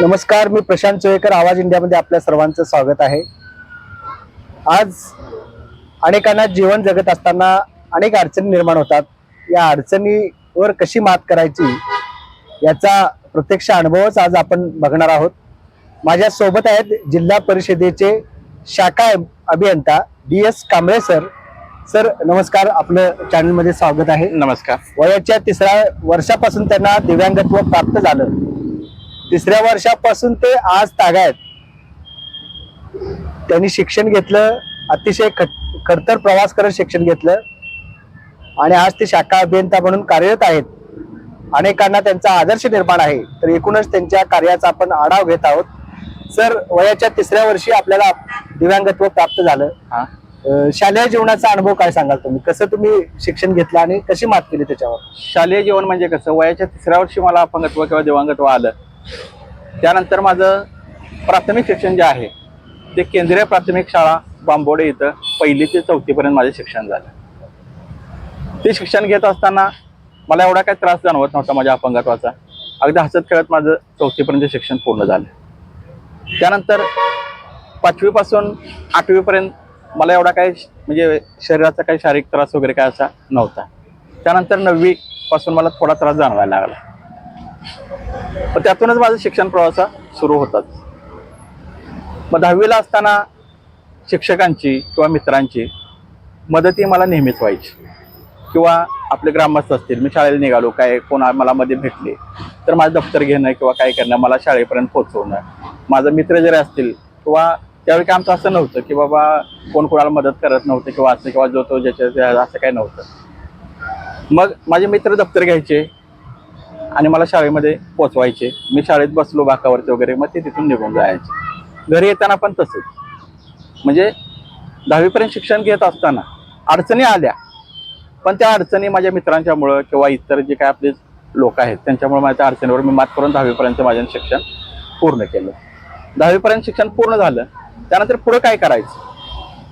नमस्कार मी प्रशांत चोयकर आवाज इंडियामध्ये आपल्या सर्वांचं स्वागत आहे. आज अनेकांना जीवन जगत असताना अनेक अडचणी निर्माण होतात. या अडचणीवर कशी मात करायची याचा प्रत्यक्ष अनुभवच आज आपण बघणार आहोत. माझ्या सोबत आहेत जिल्हा परिषदेचे शाखा अभियंता D S Kamble sir. Sir नमस्कार आपलं चॅनलमध्ये स्वागत आहे. नमस्कार. वयाच्या तिसऱ्या वर्षापासून त्यांना दिव्यांगत्व प्राप्त झालं. तिसऱ्या वर्षापासून ते आज तागायत त्यांनी शिक्षण घेतलं अतिशय खट- खडतर प्रवास करत शिक्षण घेतलं आणि आज ते शाखा अभियंता म्हणून कार्यरत आहेत. अनेकांना त्यांचा आदर्श निर्माण आहे. तर एकूणच त्यांच्या कार्याचा आपण आढावा घेत आहोत. सर वयाच्या तिसऱ्या वर्षी आपल्याला दिव्यांगत्व प्राप्त झालं. हा. शालेय जीवनाचा अनुभव काय सांगाल तुम्ही? कसं तुम्ही शिक्षण घेतलं आणि कशी मात केली त्याच्यावर? शालेय जीवन म्हणजे कसं? वयाच्या तिसऱ्या वर्षी मला अपंगत्व किंवा दिव्यांगत्व आलं. त्यानंतर माझं प्राथमिक शिक्षण जे आहे ते केंद्रीय प्राथमिक शाळा बांबोडे इथं पहिली ते चौथीपर्यंत माझे शिक्षण झालं. ते शिक्षण घेत असताना मला एवढा काही त्रास जाणवत नव्हता माझ्या अपंगत्वाचा. अगदी हसत खेळत माझं चौथीपर्यंत शिक्षण पूर्ण झालं. त्यानंतर पाचवीपासून आठवीपर्यंत मला एवढा काही म्हणजे शरीराचा काही शारीरिक त्रास वगैरे काय असा नव्हता. त्यानंतर नववीपासून मला थोडा त्रास जाणवायला लागला. पण त्यातूनच माझा शिक्षण प्रवास सुरू होताच मग दहावीला असताना शिक्षकांची किंवा मित्रांची मदत ही मला नेहमीच व्हायची. किंवा आपले ग्रामस्थ असतील मी शाळेला निघालो काय कोणा मला मध्ये भेटले तर माझं दप्तर घेणं किंवा काय करणं मला शाळेपर्यंत पोहोचवणं. माझं मित्र जरी असतील किंवा त्यावेळी काय आमचं असं नव्हतं की बाबा कोण कोणाला मदत करत नव्हतं किंवा असं किंवा जो तो ज्याच्या असं काही नव्हतं. मग माझे मित्र दप्तर घ्यायचे आणि मला शाळेमध्ये पोचवायचे. मी शाळेत बसलो बाकावरती वगैरे मग ते तिथून निघून जायचे. घरी येताना पण तसंच. म्हणजे दहावीपर्यंत शिक्षण घेत असताना अडचणी आल्या. पण त्या अडचणी माझ्या मित्रांच्यामुळं किंवा इतर जे काय आपले लोक आहेत त्यांच्यामुळे माझ्या त्या अडचणीवर मी मात करून दहावीपर्यंत माझं शिक्षण पूर्ण केलं. दहावीपर्यंत शिक्षण पूर्ण झालं. त्यानंतर पुढं काय करायचं?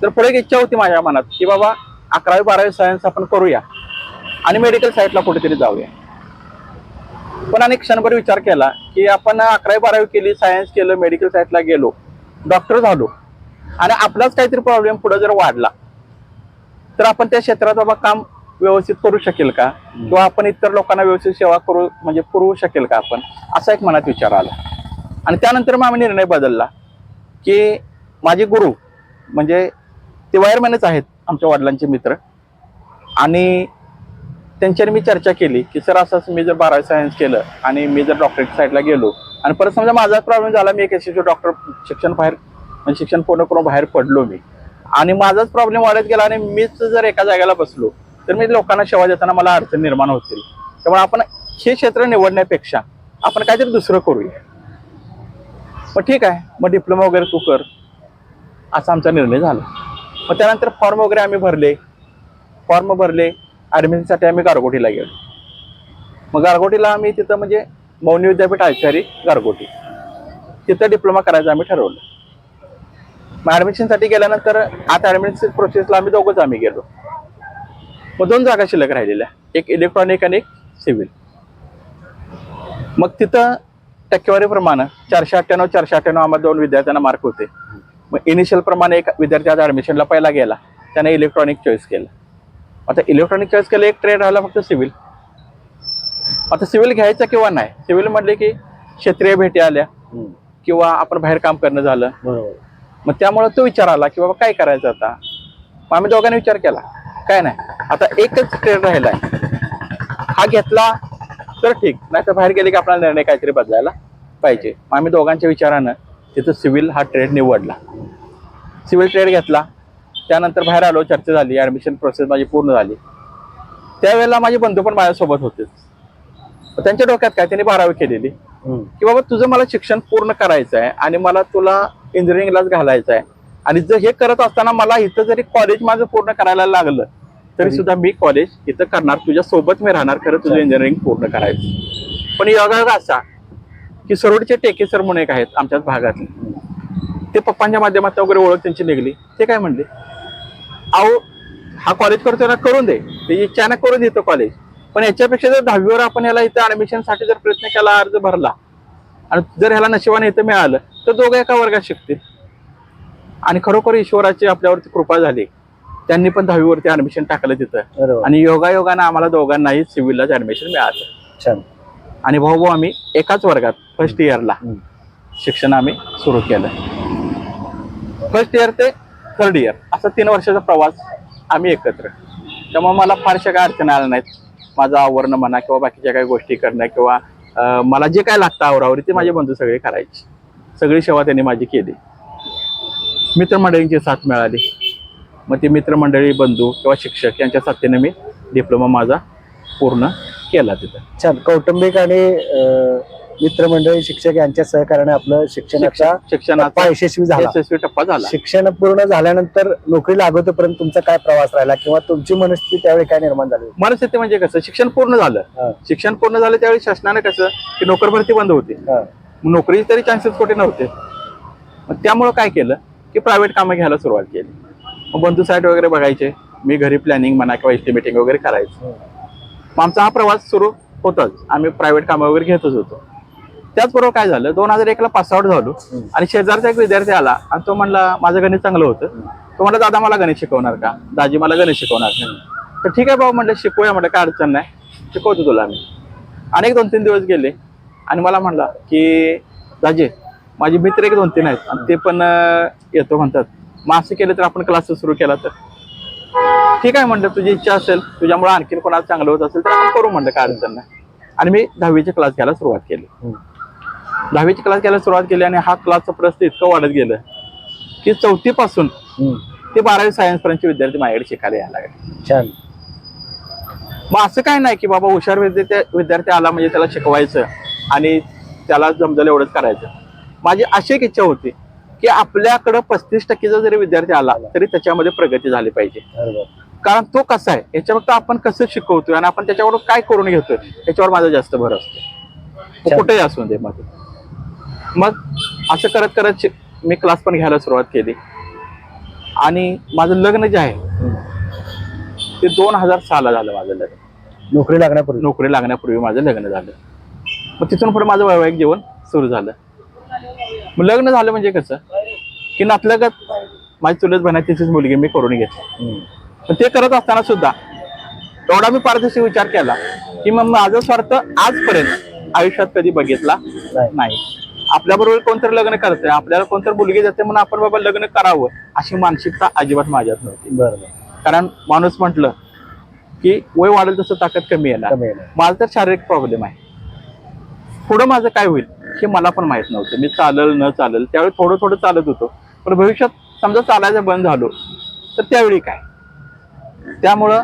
तर पुढे एक इच्छा होती माझ्या मनात की बाबा अकरावी बारावी सायन्स आपण करूया आणि मेडिकल साईडला कुठेतरी जाऊया. पण अनेक क्षणभर विचार केला की आपण अकरावी बारावी केली सायन्स केलं मेडिकल साईडला गेलो डॉक्टर झालो. आणि आपलाच काहीतरी प्रॉब्लेम पुढे जर वाढला तर आपण त्या क्षेत्रात बाबा काम व्यवस्थित करू शकेल का? किंवा आपण इतर लोकांना व्यवस्थित सेवा करू म्हणजे पुरवू शकेल का आपण? असा एक मनात विचार आला. आणि त्यानंतर मग आम्ही निर्णय बदलला की माझे गुरु म्हणजे ते वायरमॅनच आहेत आमच्या वडिलांचे मित्र. आणि त्यांच्यावर मी चर्चा केली की सर असंच मी जर बारावी सायन्स केलं आणि मी जर डॉक्टरेट साईडला गेलो. आणि परत समजा माझा प्रॉब्लेम झाला मी एक यशस्वी डॉक्टर शिक्षण बाहेर म्हणजे शिक्षण पूर्ण करून बाहेर पडलो मी. आणि माझाच प्रॉब्लेम वाढत गेला आणि मीच जर एका जागेला बसलो तर मी लोकांना सेवा देताना मला अडचण निर्माण होतील. त्यामुळे आपण हे क्षेत्र निवडण्यापेक्षा आपण काहीतरी दुसरं करूया. मग ठीक आहे. मग डिप्लोमा वगैरे तू कर. असा आमचा निर्णय झाला. मग त्यानंतर फॉर्म वगैरे आम्ही भरले. फॉर्म भरले. ॲडमिशनसाठी आम्ही गारगोटीला गेलो. मग गारगोटीला आम्ही तिथं म्हणजे मौनी विद्यापीठ आचारी गारगोटी. तिथं डिप्लोमा करायचं आम्ही ठरवलं. मग ॲडमिशनसाठी गेल्यानंतर आता ॲडमिशन प्रोसेसला आम्ही दोघंच आम्ही गेलो. मग दोन जागा शिल्लक राहिलेल्या एक इलेक्ट्रॉनिक आणि एक सिव्हिल मग तिथं टक्केवारीप्रमाणे चारशे अठ्ठ्याण्णव चारशे अठ्ठ्याण्णव आम्हाला दोन विद्यार्थ्यांना मार्क होते. मग इनिशियल प्रमाणे एक विद्यार्थी आज ॲडमिशनला पहिला गेला. त्याने इलेक्ट्रॉनिक चॉईस केलं. आता इलेक्ट्रॉनिक चॉईस केलं एक ट्रेड राहिला फक्त सिव्हिल आता सिव्हिल घ्यायचं किंवा नाही? सिव्हिल म्हटले की क्षेत्रीय भेटी आल्या किंवा आपण बाहेर काम करणं झालं. मग त्यामुळे तो विचार आला की बाबा काय करायचं आता? मग आम्ही दोघांनी विचार केला. काय नाही. आता एकच ट्रेड राहिलाय. हा घेतला तर ठीक. नाही तर बाहेर गेले की आपला निर्णय काहीतरी बदलायला पाहिजे. मग आम्ही दोघांच्या विचारानं तिथं सिव्हिल हा ट्रेड निवडला. सिव्हिल ट्रेड घेतला. त्यानंतर बाहेर आलो चर्चा झाली ॲडमिशन प्रोसेस माझी पूर्ण झाली. त्यावेळेला माझे बंधू पण माझ्यासोबत होतेच मग त्यांच्या डोक्यात काय त्यांनी बारावी केलेली. की बाबा तुझं मला शिक्षण पूर्ण करायचं आहे आणि मला तुला इंजिनिअरिंगलाच घालायचं आहे. आणि जर हे करत असताना मला इथं जरी कॉलेज माझं पूर्ण करायला लागलं तरी सुद्धा मी कॉलेज इथं करणार तुझ्या सोबत मी राहणार खरं तुझं इंजिनिअरिंग पूर्ण करायचं. पण योगायोग असा की सरोडचे टेके सर म्हणून एक आहेत आमच्याच भागातले. ते पप्पांच्या माध्यमातून वगैरे ओळख त्यांची निघली. ते काय म्हणले? अहो हा कॉलेज करतो ना करून दे. ते इच्छानं करून देतो कॉलेज पण याच्यापेक्षा जर दहावीवर आपण याला इथं ऍडमिशनसाठी जर प्रयत्न केला अर्ज भरला आणि जर ह्याला नशिबाने इथं मिळालं तर दोघं एका वर्गात शिकतील. आणि खरोखर ईश्वराची आपल्यावरती कृपा झाली. त्यांनी पण दहावीवरती ऍडमिशन टाकलं तिथं. आणि योगायोगानं आम्हाला दोघांनाही सिव्हिललाच ऍडमिशन मिळालं. छान. आणि भाऊ भाऊ आम्ही एकाच वर्गात फर्स्ट इयरला. शिक्षण आम्ही सुरू केलं. फर्स्ट इयर ते थर्ड इयर असा तीन वर्षाचा प्रवास आम्ही एकत्र. त्यामुळे मला फारशा काय अडचणी आल्या नाहीत. माझं आवरणं म्हणा किंवा बाकीच्या काही गोष्टी करणं किंवा मला जे काय लागतं आवरावरी ते माझे बंधू सगळे करायचे. सगळी सेवा त्यांनी माझी केली. मित्रमंडळींची साथ मिळाली. मग ते मित्रमंडळी बंधू किंवा शिक्षक यांच्या साथीने मी डिप्लोमा माझा पूर्ण केला तिथं. छान. कौटुंबिक आणि मित्रमंडळी शिक्षक यांच्या सहकार्याने आपलं शिक्षणाचा शिक्षण- शिक्षणाचा यशस्वी झाला. यशस्वी टप्पा झाला. शिक्षण पूर्ण झाल्यानंतर नोकरी लागवतोपर्यंत तुमचा काय प्रवास राहिला किंवा तुमची मनस्थिती त्यावेळी काय निर्माण झाली? मनस्थिती म्हणजे कसं? शिक्षण पूर्ण झालं. शिक्षण पूर्ण झालं त्यावेळी शासनाने कसं? की नोकर भरती बंद होती. नोकरीचे तरी चान्सेस कुठे नव्हते. मग त्यामुळं काय केलं? की प्रायव्हेट कामं घ्यायला सुरुवात केली. मग बंधू साईट वगैरे बघायचे. मी घरी प्लॅनिंग म्हणा किंवा एस्टिमेटिंग वगैरे करायचो. आमचा हा प्रवास सुरू होताच. आम्ही प्रायव्हेट कामं वगैरे घेतच होतो. त्याचबरोबर काय झालं? दोन हजार एकला पास आउट झालो. आणि शेजारचा एक विद्यार्थी आला आणि तो म्हणला माझं गणित चांगलं होतं. तो म्हणला दादा मला गणित शिकवणार का? दाजी मला गणित शिकवणार का? तर ठीक आहे बाबा म्हटलं शिकूया. म्हटलं काय अडचण नाही. शिकवतो तुला मी अनेक दोन तीन दिवस गेले आणि मला म्हणला की दाजी माझे मित्र एक दोन तीन आहेत आणि ते पण येतो म्हणतात. मग असं केलं तर आपण क्लासेस सुरू केला तर. ठीक आहे म्हटलं तुझी इच्छा असेल तुझ्यामुळे आणखीन कोणाला चांगलं होत असेल तर आपण करू म्हटलं काय अडचण नाही. आणि मी दहावीचे क्लास घ्यायला सुरुवात केली. दहावीची क्लास घ्यायला सुरुवात केली आणि हा क्लासचं प्रस्त इतकं वाढत गेलं की चौथीपासून. ते बारावी सायन्स पर्यंतचे विद्यार्थी माझ्याकडे शिकायला यायला लागले. छान. मग असं काय नाही की बाबा हुशार विद्यार्थी विद्यार्थी आला म्हणजे त्याला शिकवायचं आणि त्याला जमजल एवढंच करायचं. माझी अशी एक इच्छा होती की आपल्याकडं पस्तीस टक्केचा जरी विद्यार्थी आला तरी त्याच्यामध्ये प्रगती झाली पाहिजे. कारण तो कसा आहे? याच्या फक्त आपण कसं शिकवतोय आणि आपण त्याच्यावर काय करून घेतोय याच्यावर माझा जास्त भर असतो. कुठेही असू दे मध्ये मग असं करत करत मी क्लास पण घ्यायला सुरुवात केली. आणि माझं लग्न जे आहे. ते दोन हजार सहाला झालं माझं लग्न. नोकरी लागण्यापूर्वी? नोकरी लागण्यापूर्वी माझं लग्न झालं. मग तिथून पुढे माझं वैवाहिक जीवन सुरू झालं. मग लग्न झालं म्हणजे कसं? की नातलगत माझी चुलत बहिणी तिचीच मुलगी मी करून घेतली. पण ते करत असताना सुद्धा एवढा मी पारदर्शी विचार केला की मग माझा स्वार्थ आजपर्यंत आयुष्यात कधी बघितला नाही. आपल्याबरोबर कोणतरी लग्न करतंय आपल्याला कोणतरी मुलगी जाते म्हणून आपण बाबा लग्न करावं अशी मानसिकता अजिबात माझ्यात नव्हती. बरोबर कारण माणूस म्हटलं की वय वाढेल तसं ताकद कमी येणार. कमी येणार. माझा तर शारीरिक प्रॉब्लेम आहे. पुढं माझं काय होईल हे मला पण माहीत नव्हतं. मी चालल न चालल त्यावेळी थोडं थोडं चालत होतो. पण भविष्यात समजा चालायचं बंद झालो तर त्यावेळी काय? त्यामुळं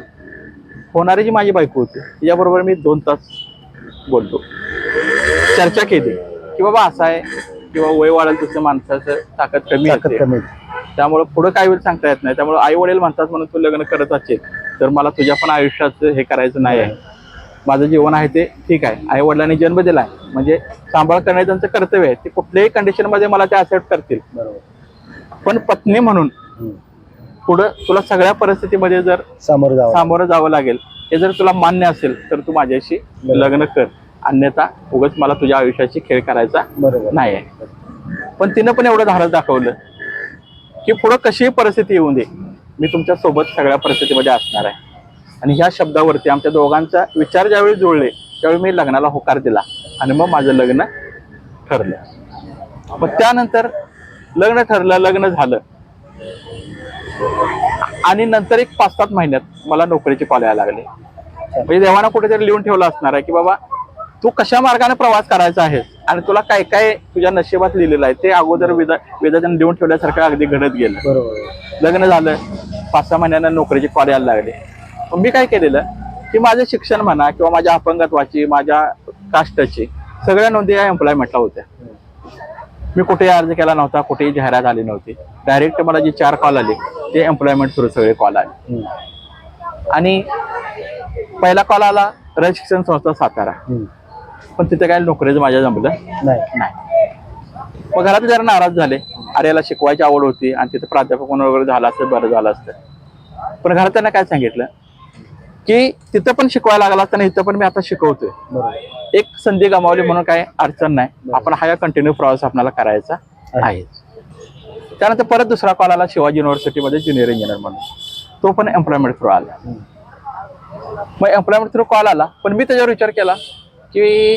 होणारी जी माझी बायको होती तिच्याबरोबर मी दोन तास बोलतो चर्चा केली. की बाबा असं आहे किंवा वय वाढेल तसं माणसाचं ताकद कमी ताकद येते कमी. त्यामुळे पुढे काय होईल सांगता येत नाही. त्यामुळे आई वडील म्हणतात म्हणून तू लग्न करत असेल तर मला तुझ्या पण आयुष्याचं हे करायचं नाही आहे. माझं जीवन आहे ते ठीक आहे. आई वडिलांनी जन्म दिलाय. म्हणजे सांभाळ करणे त्यांचं कर्तव्य आहे. ते कुठल्याही कंडिशनमध्ये मला ते ऍक्सेप्ट करतील. बरोबर. पण पत्नी म्हणून हम्म. पुढं तुला सगळ्या परिस्थितीमध्ये जर सामोरं जावं. सामोरं जावं लागेल. हे जर तुला मान्य असेल तर तू माझ्याशी लग्न कर. अन्यथा उगाच मला तुझ्या आयुष्याची खेळ करायचा बरोबर. नाही आहे. पण तिनं पण एवढं धाडस दाखवलं की पुढं कशीही परिस्थिती येऊ दे मी तुमच्यासोबत सगळ्या परिस्थितीमध्ये असणार आहे. आणि ह्या शब्दावरती आमच्या दोघांचा विचार ज्यावेळी जुळले त्यावेळी मी लग्नाला होकार दिला आणि मग माझं लग्न ठरलं. मग त्यानंतर लग्न ठरलं लग्न झालं. आणि नंतर एक पाच सात महिन्यात मला नोकरीचे कॉल यायला लागले. म्हणजे देवानं कुठेतरी लिहून ठेवलं असणार आहे की बाबा तू कशा मार्गाने प्रवास करायचा आहे? आणि तुला काय काय तुझ्या नशिबात लिहिलेलं आहे? ते अगोदर विदा विधाच्यानं लिहून ठेवल्यासारखं अगदी घडत गेलं. बरोबर. लग्न झालं पाच सहा महिन्यानं नोकरीचे कॉल यायला लागले. मग मी काय केलेलं? की माझं शिक्षण म्हणा किंवा माझ्या अपंगत्वाची माझ्या कास्टची सगळ्या नोंदी या एम्प्लॉयमेंटला होत्या. मी कुठेही अर्ज केला नव्हता कुठेही जाहिरात आली नव्हती. डायरेक्ट मला जी चार कॉल आले ते एम्प्लॉयमेंट थ्रू सगळे कॉल आले. आणि पहिला कॉल आला रज शिक्षण संस्था सातारा. पण तिथे काय नोकरीचं माझ्या जमलं नाही. नाही. मग घरात जरा नाराज झाले. अरे याला शिकवायची आवड होती आणि तिथे प्राध्यापक म्हणून वगैरे झालं असतं बरं झालं असतं. पण घरात त्यांना काय सांगितलं? की तिथं पण शिकवायला लागला असताना इथं पण मी आता शिकवतोय. एक संधी गमावली म्हणून काय अडचण नाही. आपण हा कंटिन्यू प्रवास आपल्याला करायचा आहे. त्यानंतर परत दुसरा कॉल आला शिवाजी युनिव्हर्सिटीमध्ये ज्युनियर इंजिनियर म्हणून. तो पण एम्प्लॉयमेंट थ्रू आला. मग एम्प्लॉयमेंट थ्रू कॉल आला. पण मी त्याच्यावर विचार केला. की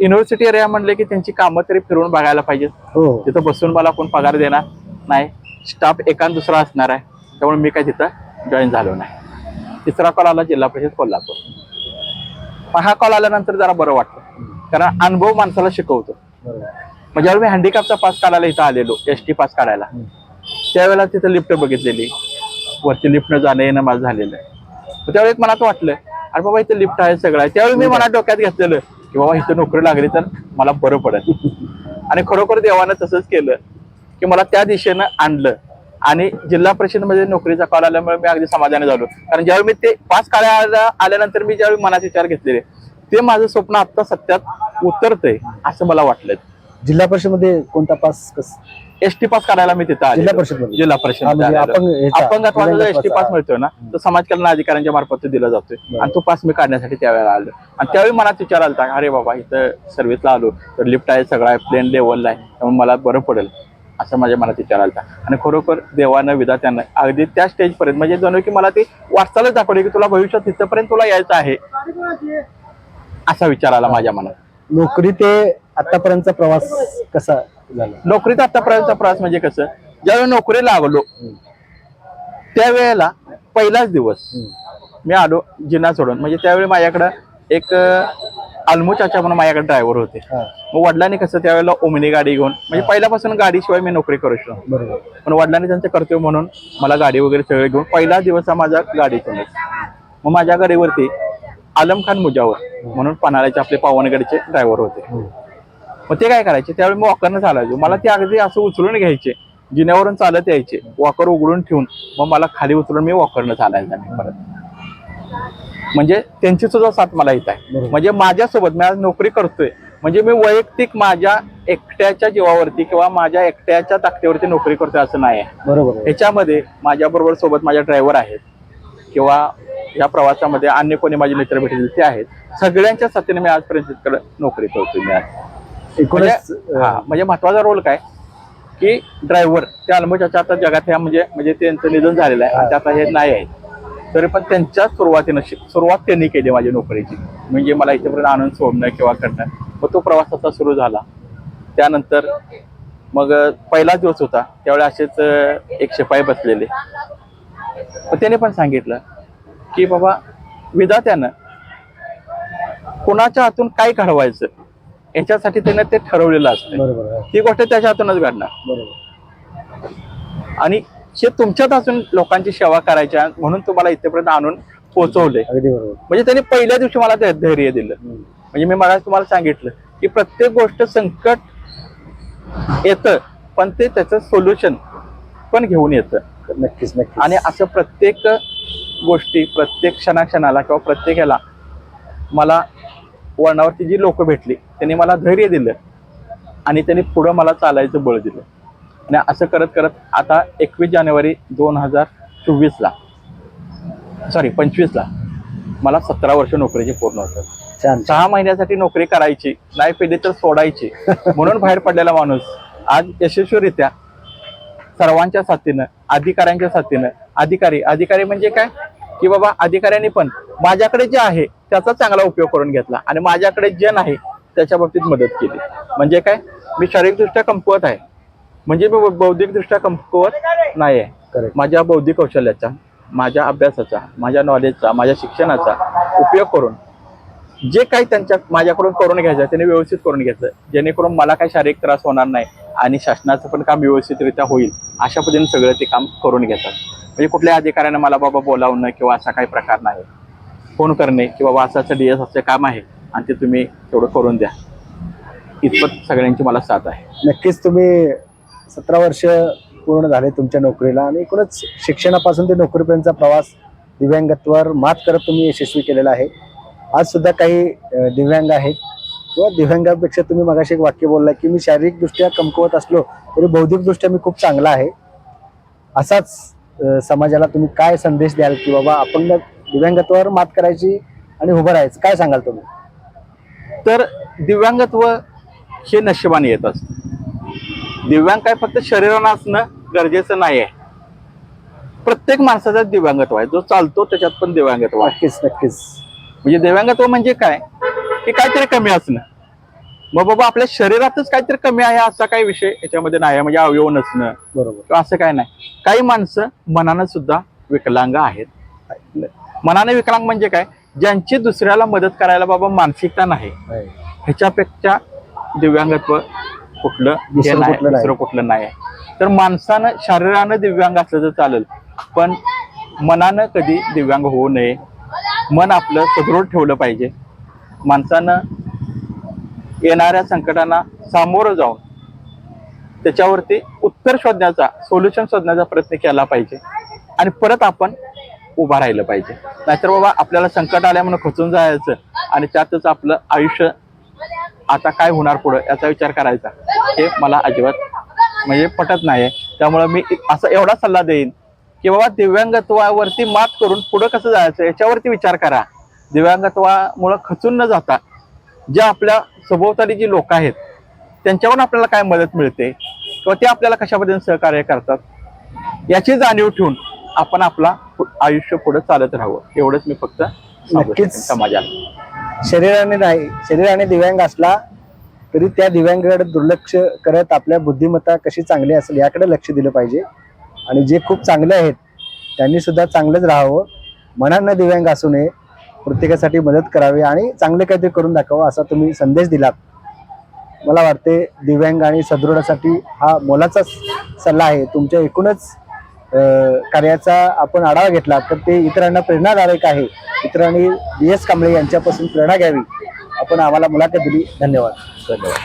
युनिव्हर्सिटी एरिया म्हणले की त्यांची कामं तरी फिरवून बघायला पाहिजेत हो. तिथं बसून मला कोण पगार देणार नाही. स्टाफ एकान दुसरा असणार आहे. त्यामुळे मी काय तिथं जॉईन झालो नाही. तिसरा कॉल आला जिल्हा परिषद कोल्हापूर. हा कॉल आल्यानंतर जरा बरं वाटतं. कारण अनुभव माणसाला शिकवतो. म्हणजे ज्यावेळी मी हँडिकॅपचा पास काढायला इथं आलेलो एस टी पास काढायला. त्यावेळेला तिथं लिफ्ट बघितलेली. वरती लिफ्टनं जाणं येणं माझं झालेलं आहे. त्यावेळी एक मनात वाटलं अरे बाबा इथं लिफ्ट आहे सगळं आहे. त्यावेळी मी मनात डोक्यात घेतलेलं की बाबा इथं नोकरी लागली तर मला बरं पडेल. आणि खरोखर देवानं तसंच केलं की मला त्या दिशेनं आणलं. आणि जिल्हा परिषदमध्ये नोकरीचा कॉल आल्यामुळे मी अगदी समाधानी झालो. कारण ज्यावेळी मी ते पास काढायला आल्यानंतर मी ज्यावेळी मनात विचार घेतलेले ते माझं स्वप्न आता सत्यात उतरतंय असं मला वाटलं जिल्हा परिषदमध्ये कोणता पास कस एस टी पास काढायला मी तिथं आलेलो. जिल्हा परिषदमध्ये? जिल्हा म्हणजे परिषद ह्याचा, अपंगत्वाचा जो दिव्यांग एस टी पास, मिळतोय ना तो समाज कल्याण अधिकाऱ्यांच्या मार्फत तो दिला जातोय. आणि तो पास मी काढण्यासाठी त्यावेळेला आलो. आणि त्यावेळी मनात विचार आलता अरे बाबा इथं सर्व्हिसला आलो. तर लिफ्ट आहे सगळं आहे प्लेन लेवलला आहे. त्यामुळे मला बरं पडेल. असं माझ्या मनात विचार आलता. आणि खरोखर देवानं विधात्यानं अगदी त्या स्टेज पर्यंत म्हणजे जणू की मला ती वाटचालच दाखवली की तुला भविष्यात तिथपर्यंत तुला यायचं आहे. असा विचार आला माझ्या मनात. नोकरी ते आतापर्यंतचा प्रवास कसा? नोकरीत आतापर्यंतचा प्रवास म्हणजे कसं? ज्यावेळी नोकरी लागलो त्यावेळेला पहिलाच दिवस मी आलो जिना सोडून. म्हणजे त्यावेळी माझ्याकडं एक अल्मू चाचा म्हणून माझ्याकडे ड्रायव्हर होते. मग वडिलांनी कसं त्यावेळेला ओमनी गाडी घेऊन म्हणजे पहिल्यापासून गाडीशिवाय मी नोकरी करू शकतो पण वडिलांनी त्यांचं कर्तव्य म्हणून मला गाडी वगैरे सगळे घेऊन पहिला दिवस हा माझा गाडीतूनच मग माझ्या गाडीवरती आलम खान मुजावर म्हणून पन्हाळ्याचे आपले पावनगडचे ड्रायव्हर होते. मग ते काय करायचे? त्यावेळी मी वॉकरनं चालायचो मला ते अगदी असं उचलून घ्यायचे. जिन्यावरून चालत यायचे. वॉकर उघडून ठेवून मग मला खाली उचलून मी वॉकरनं चालायचं नाही परत. म्हणजे त्यांची सुद्धा साथ मला येत आहे. म्हणजे माझ्यासोबत मी आज नोकरी करतोय. म्हणजे मी वैयक्तिक माझ्या एकट्याच्या जीवावरती किंवा माझ्या एकट्याच्या ताकदीवरती नोकरी करतोय असं नाही आहे. बरोबर. ह्याच्यामध्ये माझ्याबरोबर सोबत माझ्या ड्रायव्हर आहेत. किंवा या प्रवासामध्ये अन्य कोणी माझे मित्र भेटले ते आहेत. सगळ्यांच्या साथीने मी आजपर्यंत तिकडे नोकरी करतोय मी आज. म्हणजे हा, म्हणजे महत्त्वाचा रोल काय? की ड्रायव्हर त्या अल्मोच्या आता जगात ह्या म्हणजे म्हणजे त्यांचं निधन झालेलं आहे आणि ते आता हे नाही आहे. तरी पण त्यांच्या सुरुवातीनं शि- सुरुवात त्यांनी केली माझी नोकरीची. म्हणजे मला इथेपर्यंत आणून सोडणं किंवा करणं. मग तो प्रवास आता सुरू झाला. त्यानंतर मग अं, पहिला दिवस होता. त्यावेळी असेच अं, एक शिपाई बसलेले. मग त्याने पण सांगितलं की बाबा विधात्यानं कोणाच्या हातून काय घडवायचं? याच्यासाठी त्यानं ते ठरवलेलं असतं. ती गोष्ट त्याच्या हातूनच घडणार. बरोबर. आणि हे तुमच्यात असून लोकांची सेवा करायच्या म्हणून तुम्हाला इथेपर्यंत आणून पोहोचवले. म्हणजे त्यांनी पहिल्या दिवशी मला धैर्य दिलं. म्हणजे मी मला तुम्हाला सांगितलं की प्रत्येक गोष्ट संकट येतं पण ते त्याचं सोल्युशन पण घेऊन येतं. नक्कीच नक्कीच. आणि असं प्रत्येक गोष्टी प्रत्येक क्षणाक्षणाला किंवा प्रत्येक ह्याला मला वळणावरती जी लोक भेटली त्यांनी मला धैर्य दिलं आणि त्यांनी पुढं मला चालायचं बळ दिलं. आणि असं करत करत आता एकवीस जानेवारी दोन हजार चोवीसला सॉरी पंचवीसला मला सतरा वर्ष नोकरीची पूर्ण छान. सहा महिन्यासाठी नोकरी करायची नाही पेली तर सोडायची. म्हणून बाहेर पडलेला माणूस आज यशस्वीरित्या सर्वांच्या साथीनं अधिकाऱ्यांच्या साथीनं अधिकारी अधिकारी म्हणजे काय? की बाबा अधिकाऱ्यांनी पण माझ्याकडे जे आहे त्याचा चांगला उपयोग करून घेतला. आणि माझ्याकडे जे नाही त्याच्या बाबतीत मदत केली. म्हणजे काय? मी शारीरिकदृष्ट्या कमकुवत आहे. म्हणजे मी बौद्धिकदृष्ट्या कमकुवत नाही आहे. माझ्या बौद्धिक कौशल्याचा माझ्या अभ्यासाचा माझ्या नॉलेजचा माझ्या शिक्षणाचा उपयोग करून जे काही त्यांच्या माझ्याकडून करून घ्यायचं त्यांनी व्यवस्थित करून घेतलं. जेणेकरून मला काही शारीरिक त्रास होणार नाही आणि शासनाचं पण काम व्यवस्थितरित्या होईल अशा पद्धतीने सगळं ते काम करून घेतात. म्हणजे कुठल्या अधिकाऱ्यानं मला बाबा बोलावणं किंवा असा काही प्रकार नाही. फोन करणे किंवा वासाचं डी एस असं काम आहे आणि ते तुम्ही तेवढं करून द्या. इतपत सगळ्यांची मला साथ आहे. नक्कीच तुम्ही सतरा वर्ष पूर्ण झाले तुमच्या नोकरीला आणि एकूणच शिक्षणापासून ते नोकरीपर्यंतचा प्रवास दिव्यांगत्वावर मात करत तुम्ही यशस्वी केलेला आहे. आज सुद्धा काही दिव्यांग आहेत. किंवा दिव्यांगापेक्षा तुम्ही मगाशी एक वाक्य बोलला की मी शारीरिकदृष्ट्या कमकुवत असलो तरी बौद्धिकदृष्ट्या मी खूप चांगला आहे. असाच समाजाला तुम्ही काय संदेश द्याल की बाबा अपंग दिव्यांगत्वावर मात करायची आणि उभं राहायचं. काय सांगाल तुम्ही? तर दिव्यांगत्व हे नशिबाने येत असतं. दिव्यांग काय फक्त शरीरानं असणं गरजेचं नाही आहे. प्रत्येक माणसाचा दिव्यांगत्व आहे. जो चालतो त्याच्यात पण दिव्यांगत्व नक्कीच नक्कीच. म्हणजे दिव्यांगत्व म्हणजे काय? की काहीतरी कमी असणं. मग बाबा आपल्या शरीरातच काहीतरी कमी आहे असा काही विषय याच्यामध्ये नाही. आहे म्हणजे अवयव नसणं. बरोबर. असं काय नाही. काही माणसं मनानं सुद्धा विकलांग आहेत. मनाने विकलांग म्हणजे काय? ज्यांची दुसऱ्याला मदत करायला बाबा मानसिकता नाही. ह्याच्यापेक्षा दिव्यांगत्व कुठलं दुसरं कुठलं नाही. तर माणसानं शरीरानं दिव्यांग असलं तर चालेल पण मनानं कधी दिव्यांग होऊ नये. मन आपलं सदृढ ठेवलं पाहिजे. माणसानं येणाऱ्या संकटांना सामोरं जाऊन त्याच्यावरती उत्तर शोधण्याचा सोल्युशन शोधण्याचा प्रयत्न केला पाहिजे. आणि परत आपण उभा राहिलं पाहिजे. नाहीतर बाबा आपल्याला संकट आल्या म्हणून खचून जायचं आणि त्यातच आपलं आयुष्य आता काय होणार पुढं याचा विचार करायचा. हे मला अजिबात म्हणजे पटत नाही त्यामुळं मी असं एवढा सल्ला देईन की बाबा दिव्यांगत्वावरती मात करून पुढं कसं जायचं याच्यावरती विचार करा. दिव्यांगत्वामुळं खचून न जाता ज्या आपल्या सभोवताली जी लोक आहेत त्यांच्यावरून आपल्याला काय मदत मिळते किंवा ते आपल्याला कशा पद्धतीने सहकार्य करतात याची जाणीव ठेवून आपण आपला आयुष्य पुढे चालत राहावं. एवढंच मी फक्त नक्कीच. समाजाला. शरीराने नाही शरीराने दिव्यांग असला तरी त्या दिव्यांगाकडे दुर्लक्ष करत आपल्या बुद्धिमत्ता कशी चांगली असेल याकडे लक्ष दिलं पाहिजे. आणि जे खूप चांगले आहेत त्यांनी सुद्धा चांगलंच राहावं. मनानं दिव्यांग असू नये प्रत्येकासाठी मदत करावी आणि चांगले काहीतरी करून दाखवावं असा तुम्ही संदेश दिलात. मला वाटते दिव्यांग आणि सदृढासाठी हा मोलाचा सल्ला आहे. तुमच्या एकूणच कार्याचा आपण आढावा घेतला तर ते इतरांना प्रेरणादायक आहे. इतरांनी डी एस कांबळे यांच्यापासून प्रेरणा घ्यावी. आपण आम्हाला मुलाखत दिली. धन्यवाद. धन्यवाद.